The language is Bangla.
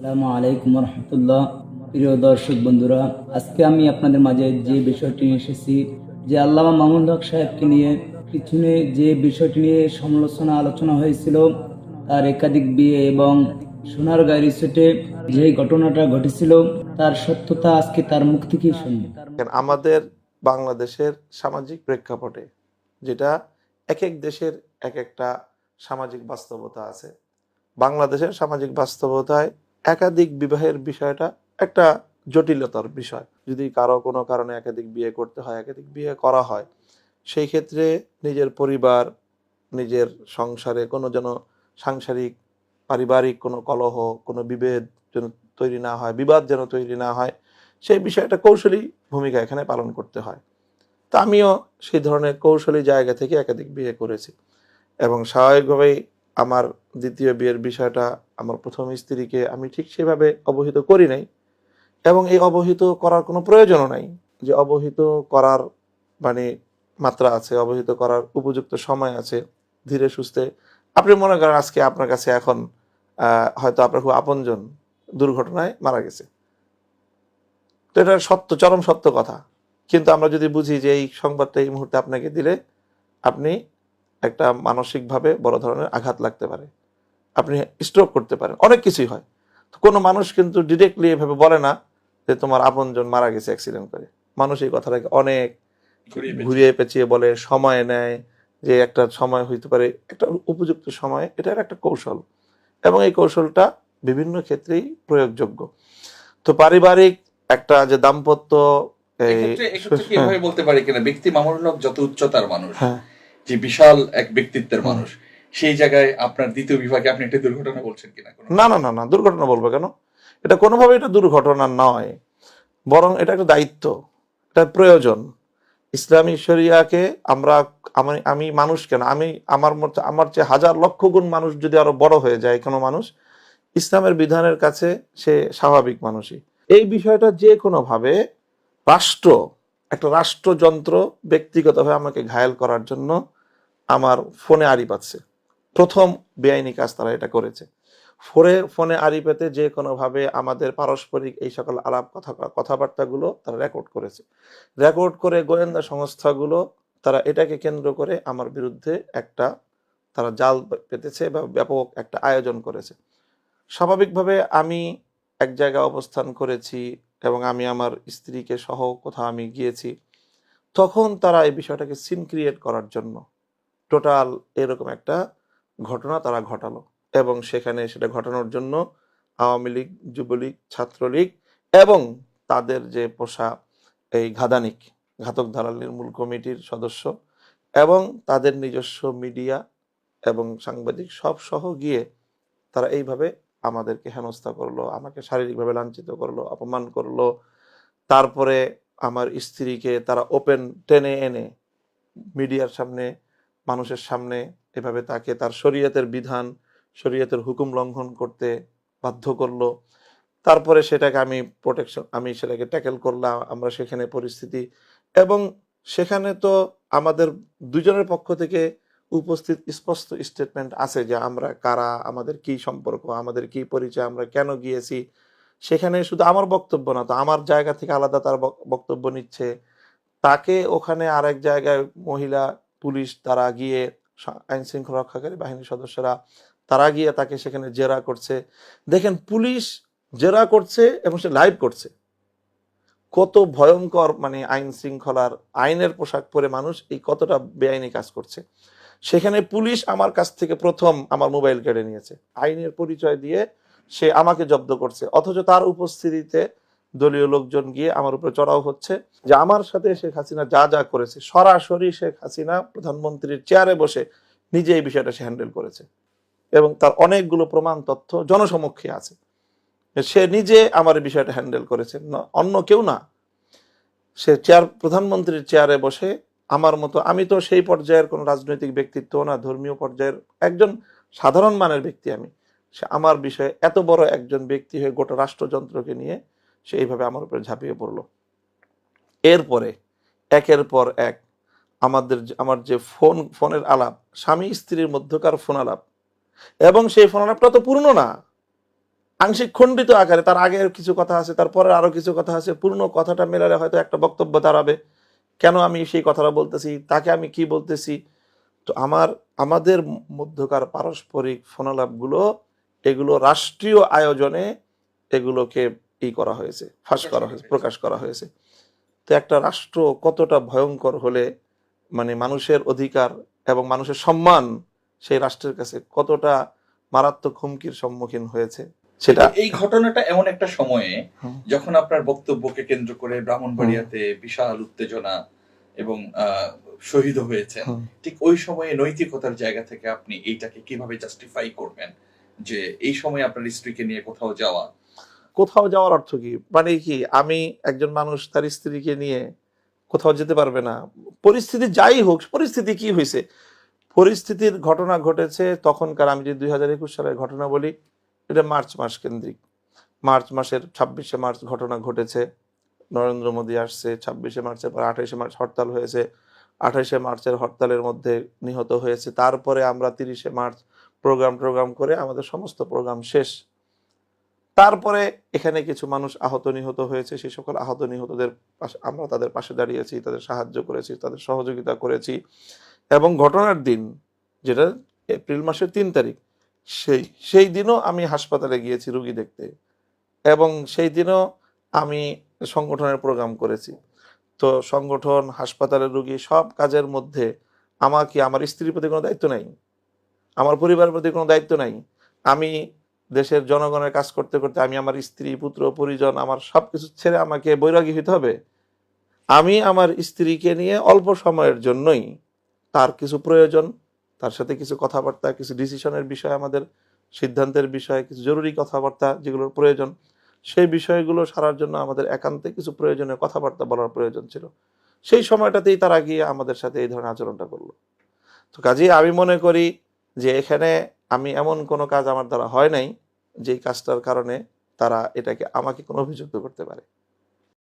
আসসালামু আলাইকুম রহমতুল্লাহ। প্রিয় দর্শক বন্ধুরা, আজকে আমি আপনাদের মাঝে যে বিষয়টি নিয়ে এসেছি, যে আল্লামা মামুন হক সাহেবকে নিয়ে, পিছনে যে বিষয়টি নিয়ে সমালোচনা, আলোচনা হয়েছিল, তার একাধিক বিয়ে এবং সোনার সোনারগাঁও রিসোর্টে যে ঘটনাটা ঘটেছিল, তার সত্যতা আজকে তার মুখ থেকেই শুনব। আমাদের বাংলাদেশের সামাজিক প্রেক্ষাপটে, যেটা এক এক দেশের এক একটা সামাজিক বাস্তবতা আছে। বাংলাদেশের সামাজিক বাস্তবতায় একাধিক বিবাহের বিষয়টা একটা জটিলতার বিষয়। যদি কারও কোনো কারণে একাধিক বিয়ে করতে হয়, একাধিক বিয়ে করা হয়, সেই ক্ষেত্রে নিজের পরিবার, নিজের সংসারে কোনো যেন সাংসারিক, পারিবারিক কোনো কলহ, কোনো বিভেদ যেন তৈরি না হয়, বিবাদ যেন তৈরি না হয়, সেই বিষয়টা কৌশলী ভূমিকা এখানে পালন করতে হয়। তা আমিও সেই ধরনের কৌশলী জায়গা থেকে একাধিক বিয়ে করেছি এবং স্বাভাবিকভাবেই আমার দ্বিতীয় বিয়ের বিষয়টা আমার প্রথম স্ত্রীকে আমি ঠিক সেভাবে অবহিত করি নাই এবং এই অবহিত করার কোনো প্রয়োজনও নাই যে অবহিত করার মানে মাত্রা আছে, অবহিত করার উপযুক্ত সময় আছে, ধীরে সুস্থে। আপনি মনে করেন আজকে আপনার কাছে এখন হয়তো আপনার খুব আপনজন দুর্ঘটনায় মারা গেছে। তো এটা সত্য, চরম সত্য কথা। কিন্তু আমরা যদি বুঝি যে এই সংবাদটা এই মুহূর্তে আপনাকে দিলে, আপনি একটা মানসিকভাবে বড় ধরনের আঘাত লাগতে পারে। আপনি স্ট্রোক করতে পারেন অনেক কিছুই হয়। তো কোনো মানুষ কিন্তু ডিরেক্টলি এভাবে বলে না যে তোমার আপনজন মারা গেছে অ্যাক্সিডেন্ট করে। মানুষ এই কথাটাকে অনেক ঘুরিয়ে পেঁচিয়ে। বলে সময় নেয় যে একটা সময় হইতে পারে একটা উপযুক্ত সময় এটার একটা কৌশল। এবং এই কৌশলটা বিভিন্ন ক্ষেত্রেই প্রয়োগযোগ্য। তো পারিবারিক একটা যে দাম্পত্য বলতে পারি কিনা? ব্যক্তি মামুনুল হক যত উচ্চতার মানুষ হ্যাঁ। যে বিশাল এক ব্যক্তিত্বের মানুষ, সেই জায়গায় আপনার দ্বিতীয় বিভাগে আপনি একটা দুর্ঘটনা বলছেন কিনা না না না না, দুর্ঘটনা বলব কেন? এটা কোনোভাবে এটা দুর্ঘটনা নয়, বরং এটা একটা দায়িত্ব, এটা প্রয়োজন। ইসলামী শরিয়াকে আমরা, আমি আমি মানুষ কেন? আমি, আমার মতো, আমার চেয়ে হাজার লক্ষ গুণ মানুষ যদি আরও বড় হয়ে যায় কোনো মানুষ, ইসলামের বিধানের কাছে সে স্বাভাবিক মানুষই। এই বিষয়টা যে কোনোভাবে রাষ্ট্র, একটা রাষ্ট্রযন্ত্র ব্যক্তিগতভাবে আমাকে ঘায়েল করার জন্য আমার ফোনে আড়ি পাচ্ছে। প্রথম বেআইনি কাজ তারা এটা করেছে। ফোনে ফোনে আড়ি পেতে যে কোনোভাবে আমাদের পারস্পরিক এই সকল আলাপ কথা, কথাবার্তাগুলো তারা রেকর্ড করেছে। রেকর্ড করে গোয়েন্দা সংস্থাগুলো তারা এটাকে কেন্দ্র করে আমার বিরুদ্ধে একটা তারা জাল পেতেছে বা ব্যাপক একটা আয়োজন করেছে। স্বাভাবিকভাবে আমি এক জায়গায় অবস্থান করেছি এবং আমি আমার স্ত্রীকে সহ কোথাও আমি গিয়েছি। তখন তারা এই বিষয়টাকে সিন ক্রিয়েট করার জন্য টোটাল এরকম একটা ঘটনা তারা ঘটালো এবং সেখানে সেটা ঘটানোর জন্য আওয়ামী লীগ, যুবলীগ, ছাত্রলীগ এবং তাদের যে পোষা এই ঘাদানিক, ঘাতক দালাল মূল কমিটির সদস্য এবং তাদের নিজস্ব মিডিয়া এবং সাংবাদিক সব সহ গিয়ে তারা এইভাবে আমাদেরকে হেনস্থা করল, আমাকে শারীরিকভাবে লাঞ্ছিত করল, অপমান করল। তারপরে আমার স্ত্রীকে তারা ওপেন টেনে এনে মিডিয়ার সামনে মানুষের সামনে এভাবে তাকে তার শরীয়তের বিধান, শরীয়তের হুকুম লঙ্ঘন করতে বাধ্য করল। তারপরে সেটাকে আমি প্রোটেকশন আমি সেটাকে ট্যাকেল করলাম, আমরা সেখানে পরিস্থিতি। এবং সেখানে তো আমাদের দুজনের পক্ষ থেকে উপস্থিত স্পষ্ট স্টেটমেন্ট আছে যে আমরা কারা, আমাদের কি সম্পর্ক, আমাদের কি পরিচয়, আমরা কেন গিয়েছি? সেখানে শুধু আমার বক্তব্য না, তো আমার জায়গা থেকে আলাদা তার বক- বক্তব্য নিচ্ছে। তাকে ওখানে আরেক জায়গায় মহিলা পুলিশ তারা গিয়ে আইন শৃঙ্খলা রক্ষাকারী বাহিনীর সদস্যরা তারা গিয়ে তাকে সেখানে জেরা করছে। দেখেন, পুলিশ জেরা করছে এবং সে লাইভ করছে। কত ভয়ঙ্কর মানে আইন শৃঙ্খলার, আইনের পোশাক পরে মানুষ এই কতটা বেআইনি কাজ করছে। সেখানে পুলিশ আমার কাছ থেকে প্রথম আমার মোবাইল কেড়ে নিয়েছে। আইনের পরিচয় দিয়ে সে আমাকে জব্দ করছে। অথচ তার উপস্থিতিতে দলীয় লোকজন গিয়ে আমার উপরে চড়াও হচ্ছে যে আমার সাথে শেখ হাসিনা যা যা করেছে, সরাসরি শেখ হাসিনা প্রধানমন্ত্রীর চেয়ারে বসে নিজে এই বিষয়টা সে হ্যান্ডেল করেছে। এবং তার অনেকগুলো প্রমাণ তথ্য জনসমক্ষে আছে। সে নিজে আমার এই বিষয়টা হ্যান্ডেল করেছে। অন্য কেউ না। সে চেয়ার প্রধানমন্ত্রীর চেয়ারে বসে আমার মতো, আমি তো সেই পর্যায়ের কোনো রাজনৈতিক ব্যক্তিত্ব না, ধর্মীয় পর্যায়ের একজন সাধারণ মানের ব্যক্তি আমি। সে আমার বিষয়ে এত বড় একজন ব্যক্তি হয়ে গোটা রাষ্ট্রযন্ত্রকে নিয়ে সে এইভাবে আমার উপরে ঝাঁপিয়ে পড়ল। এরপরে, একের পর এক, আমাদের আমার যে ফোন, ফোনের আলাপ, স্বামী স্ত্রীর মধ্যকার ফোন আলাপ, এবং সেই ফোন আলাপটা তো পূর্ণ না। আংশিক খণ্ডিত আকারে, তার আগের কিছু কথা আছে তারপরে আরও কিছু কথা আছে, পূর্ণ কথাটা মেলালে হয়তো একটা বক্তব্য দাঁড়াবে। কেন আমি সেই কথাটা বলতেছি? তাকে আমি কি বলতেছি? তো আমার, আমাদের মধ্যকার পারস্পরিক ফোনালাপগুলো এগুলো রাষ্ট্রীয় আয়োজনে এগুলোকে ই করা হয়েছে ফাঁস করা হয়েছে প্রকাশ করা হয়েছে। তো একটা রাষ্ট্র কতটা ভয়ঙ্কর হলে মানে মানুষের অধিকার এবং মানুষের সম্মান সেই রাষ্ট্রের কাছে কতটা মারাত্মক হুমকির সম্মুখীন হয়েছে সেটা এই ঘটনাটা এমন একটা সময়ে যখন আপনার বক্তব্যকে কেন্দ্র করে ব্রাহ্মণবাড়িয়াতে বিশাল উত্তেজনা এবং আহ, শহীদ হয়েছেন হুম। ঠিক ওই সময়ে নৈতিকতার জায়গা থেকে আপনি এইটাকে কীভাবে জাস্টিফাই করবেন? যে এই সময় আপনার স্ত্রীকে নিয়ে কোথাও যাওয়া কোথাও যাওয়ার অর্থ কি? মানে কি, আমি একজন মানুষ, তার স্ত্রীকে নিয়ে কোথাও যেতে পারবে না। পরিস্থিতি যাই হোক, পরিস্থিতি কি হয়েছে পরিস্থিতির ঘটনা ঘটেছে, তখনকার আমি যদি দুই হাজার একুশ সালের ঘটনা বলি, এটা মার্চ মাস কেন্দ্রিক। মার্চ মাসের ছাব্বিশে মার্চ ঘটনা ঘটেছে, নরেন্দ্র মোদী আসছে, ছাব্বিশে মার্চের পর আঠাইশে মার্চ হরতাল হয়েছে। আঠাইশে মার্চের হরতালের মধ্যে নিহত হয়েছে। তারপরে আমরা তিরিশে মার্চ প্রোগ্রাম টোগ্রাম করে আমাদের সমস্ত প্রোগ্রাম শেষ। তারপরে এখানে কিছু মানুষ আহত নিহত হয়েছে। সেই সকল আহত নিহতদের পাশে আমরা তাদের পাশে দাঁড়িয়েছি, তাদের সাহায্য করেছি, তাদের সহযোগিতা করেছি। এবং ঘটনার দিন, যেটা এপ্রিল মাসের তিন তারিখ, সেই সেই দিনও আমি হাসপাতালে গিয়েছি রুগী দেখতে। এবং সেই দিনও আমি সংগঠনের প্রোগ্রাম করেছি। তো সংগঠন হাসপাতালের রুগী, সব কাজের মধ্যে আমাকে আমার স্ত্রীর প্রতি কোনো দায়িত্ব নাই। আমার পরিবারের প্রতি কোনো দায়িত্ব নাই। আমি দেশের জনগণের কাজ করতে করতে আমি আমার স্ত্রী, পুত্র, পরিজন, আমার সব কিছু ছেড়ে আমাকে বৈরাগী হতে হবে। আমি আমার স্ত্রীকে নিয়ে অল্প সময়ের জন্যই তার কিছু প্রয়োজন, তার সাথে কিছু কথাবার্তা, কিছু ডিসিশনের বিষয় আমাদের, সিদ্ধান্তের বিষয়ে, কিছু জরুরি কথাবার্তা যেগুলোর প্রয়োজন, সেই বিষয়গুলো সারার জন্য আমাদের একান্তে কিছু প্রয়োজনীয় কথাবার্তা বলার প্রয়োজন ছিল। সেই সময়টাতেই তারা গিয়ে আমাদের সাথে এই ধরনের আচরণটা করল। তো কাজেই আমি মনে করি যে এখানে আমি এমন কোনো কাজ আমার দ্বারা হয় নাই যেই কাজটার কারণে তারা এটাকে আমাকে কোনো অভিযুক্ত করতে পারে।